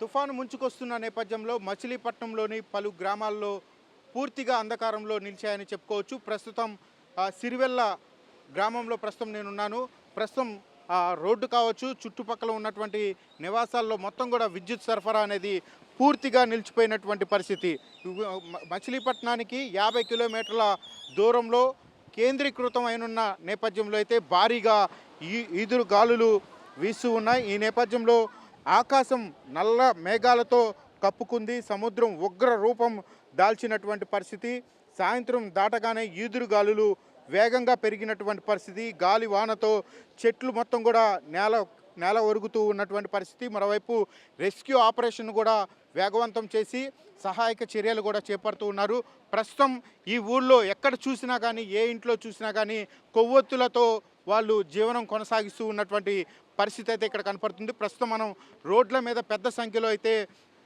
తుఫాను ముంచుకొస్తున్న నేపథ్యంలో మచిలీపట్నంలోని పలు గ్రామాల్లో పూర్తిగా అంధకారంలో నిలిచాయని చెప్పుకోవచ్చు. ప్రస్తుతం సిరివెల్ల గ్రామంలో ప్రస్తుతం నేనున్నాను. ప్రస్తుతం రోడ్డు కావచ్చు చుట్టుపక్కల ఉన్నటువంటి నివాసాల్లో మొత్తం కూడా విద్యుత్ సరఫరా అనేది పూర్తిగా నిలిచిపోయినటువంటి పరిస్థితి. మచిలీపట్నానికి యాభై కిలోమీటర్ల దూరంలో కేంద్రీకృతం అయినున్న నేపథ్యంలో అయితే భారీగా ఈ ఈదురు గాలులు వీస్తూ ఉన్నాయి. ఈ నేపథ్యంలో ఆకాశం నల్ల మేఘాలతో కప్పుకుంది సముద్రం ఉగ్ర రూపం దాల్చినటువంటి పరిస్థితి. సాయంత్రం దాటగానే ఈదురు గాలులు వేగంగా పెరిగినటువంటి పరిస్థితి. గాలి వానతో చెట్లు మొత్తం కూడా నేల నేల ఒరుగుతూ ఉన్నటువంటి పరిస్థితి. మరోవైపు రెస్క్యూ ఆపరేషన్ కూడా వేగవంతం చేసి సహాయక చర్యలు కూడా చేపడుతూ ఉన్నారు. ప్రస్తుతం ఈ ఊళ్ళో ఎక్కడ చూసినా కానీ ఏ ఇంట్లో చూసినా కానీ కొవ్వొత్తులతో వాళ్ళు జీవనం కొనసాగిస్తూ ఉన్నటువంటి పరిస్థితి అయితే ఇక్కడ కనపడుతుంది. ప్రస్తుతం మనం రోడ్ల మీద పెద్ద సంఖ్యలో అయితే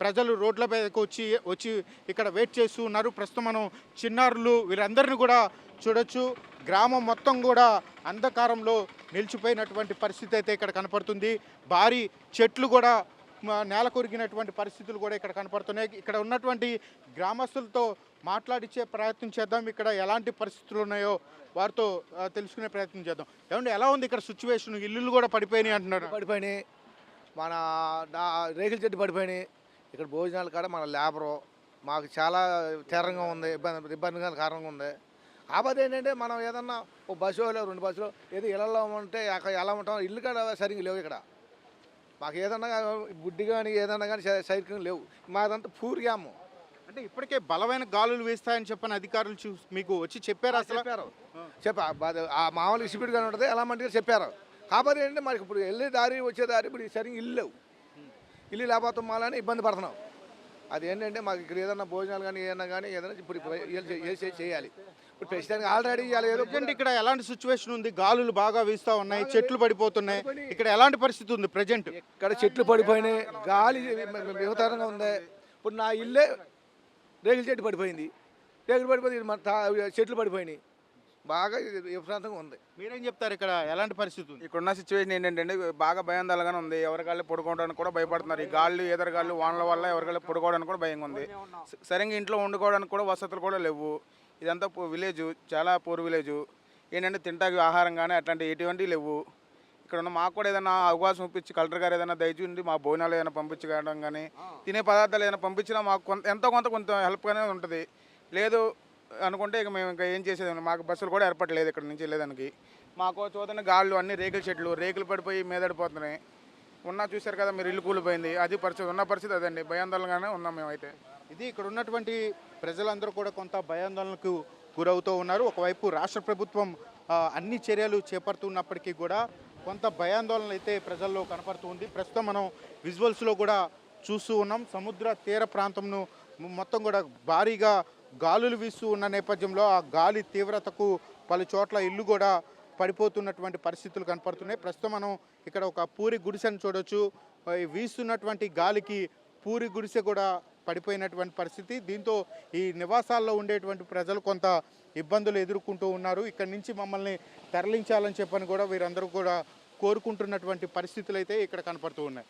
ప్రజలు రోడ్ల మీదకి వచ్చి వచ్చి ఇక్కడ వెయిట్ చేస్తూ ఉన్నారు. ప్రస్తుతం మనం చిన్నారులు వీరందరిని కూడా చూడొచ్చు. గ్రామం మొత్తం కూడా అంధకారంలో నిలిచిపోయినటువంటి పరిస్థితి అయితే ఇక్కడ కనపడుతుంది. భారీ చెట్లు కూడా నేల కొరిగినటువంటి పరిస్థితులు కూడా ఇక్కడ కనపడుతున్నాయి. ఇక్కడ ఉన్నటువంటి గ్రామస్తులతో మాట్లాడిచ్చే ప్రయత్నం చేద్దాం. ఇక్కడ ఎలాంటి పరిస్థితులు ఉన్నాయో వారితో తెలుసుకునే ప్రయత్నం చేద్దాం. ఏమంటే ఎలా ఉంది ఇక్కడ సిచ్యువేషన్ ఇల్లులు కూడా పడిపోయినాయి అంటున్నారు. పడిపోయినాయి. మన రేకుల చెట్టు పడిపోయినాయి. ఇక్కడ భోజనాలు కాడ మన లేబరు. మాకు చాలా తీరంగా ఉంది ఇబ్బంది ఇబ్బందిగా కారణంగా ఉంది. ఆపద ఏంటంటే మనం ఏదన్నా ఓ బస్సు రెండు బస్సులో ఏదో ఇళ్ళలో ఉంటే అక్కడ ఎలా ఉంటాం? ఇల్లు కాడ సరిగ్గా లేవు ఇక్కడ. మాకు ఏదన్నా గుడ్డి కానీ ఏదన్నా కానీ సరిగ్గా లేవు. మాదంతా పూర్యాము. అంటే ఇప్పటికే బలమైన గాలులు వేస్తాయని చెప్పని అధికారులు చూ మీకు వచ్చి చెప్పారు అసలు? చెప్పారు. చెప్పా బాధ- ఆ మామూలు ఇసిపిడిగా ఉంటుంది ఎలా మంచిగా చెప్పారు. కాకపోతే ఏంటంటే మనకి ఇప్పుడు వెళ్ళే దారి వచ్చే దారి ఇప్పుడు సరిగ్గా ఇల్లు లేవు. ఇల్లు లేకపోతే మాలని ఇబ్బంది పడుతున్నాం. అది ఏంటంటే మాకు ఇక్కడ ఏదన్నా భోజనాలు కానీ ఏదన్నా కానీ ఏదైనా ఇప్పుడు చేయాలి. ఇప్పుడు ప్రస్తుతానికి ఆల్రెడీ ప్రజెంట్ ఇక్కడ ఎలాంటి సిచ్యువేషన్ ఉంది? గాలులు బాగా వీస్తా ఉన్నాయి చెట్లు పడిపోతున్నాయి. ఇక్కడ ఎలాంటి పరిస్థితి ఉంది ప్రజెంట్ ఇక్కడ చెట్లు పడిపోయినాయి గాలి వివతారంగా ఉంది. ఇప్పుడు నా ఇల్లే రేగుల చెట్టు పడిపోయింది. రేగులు పడిపోయింది చెట్లు పడిపోయినాయి. బాగా విపరీతంగా ఉంది. మీరేం చెప్తారు ఇక్కడ? ఎలాంటి పరిస్థితి ఉంది? ఇక్కడున్న సిచ్యువేషన్ ఏంటంటే బాగా భయాందోళనగానే ఉంది. ఎవరికాళ్ళు పడుకోవడానికి కూడా భయపడుతున్నారు. ఈ గాళ్ళు ఎదరగాళ్ళు వానల వల్ల ఎవరికాళ్ళు పడుకోవడానికి కూడా భయంగా ఉంది. సరిగ్గా ఇంట్లో వండుకోవడానికి కూడా వసతులు కూడా లేవు. ఇదంతా విలేజ్ చాలా పూర్ విలేజ్ ఏంటంటే తింటాకి ఆహారం కానీ అట్లాంటి ఎటువంటివి లేవు. ఇక్కడ ఉన్న మాకు కూడా ఏదైనా అవకాశం ఇప్పించి కలెక్టర్ గారు ఏదైనా దయచూండి మా భోజనాలు ఏదైనా పంపించడం కానీ తినే పదార్థాలు ఏదైనా పంపించినా మాకు కొంత ఎంతో కొంత కొంత హెల్ప్గానే ఉంటుంది. లేదు అనుకుంటే ఇక మేము ఇంకా ఏం చేసేది మాకు బస్సులు కూడా ఏర్పడలేదు ఇక్కడ నుంచి వెళ్ళేదానికి. మాకు చూడండి గాళ్ళు అన్ని రేకుల చెట్లు రేకులు పడిపోయి మీదడిపోతున్నాయి. ఉన్నా చూశారు కదా మీరు ఇల్లు కూలిపోయింది. అది పరిస్థితి ఉన్న పరిస్థితి అదండి. భయాందోళనగానే ఉన్నాం మేమైతే. ఇది ఇక్కడ ఉన్నటువంటి ప్రజలందరూ కూడా కొంత భయాందోళనకు గురవుతూ ఉన్నారు. ఒకవైపు రాష్ట్ర ప్రభుత్వం అన్ని చర్యలు చేపడుతున్నప్పటికీ కూడా కొంత భయాందోళన అయితే ప్రజల్లో కనపడుతుంది ప్రస్తుతం మనం విజువల్స్లో కూడా చూస్తూ ఉన్నాం. సముద్ర తీర ప్రాంతంను మొత్తం కూడా భారీగా గాలులు వీస్తూ ఉన్న నేపథ్యంలో ఆ గాలి తీవ్రతకు పలు చోట్ల ఇల్లు కూడా పడిపోతున్నటువంటి పరిస్థితులు కనపడుతున్నాయి. ప్రస్తుతం మనం ఇక్కడ ఒక పూరి గుడిసెను చూడొచ్చు. వీస్తున్నటువంటి గాలికి పూరి గుడిసె కూడా పడిపోయినటువంటి పరిస్థితి. దీంతో ఈ నివాసాల్లో ఉండేటువంటి ప్రజలు కొంత ఇబ్బందులు ఎదుర్కొంటూ ఉన్నారు. ఇక్కడి నుంచి మమ్మల్ని తరలించాలని చెప్పని కూడా వీరందరూ కూడా కోరుకుంటున్నటువంటి పరిస్థితులు అయితే ఇక్కడ కనపడుతూ ఉన్నాయి.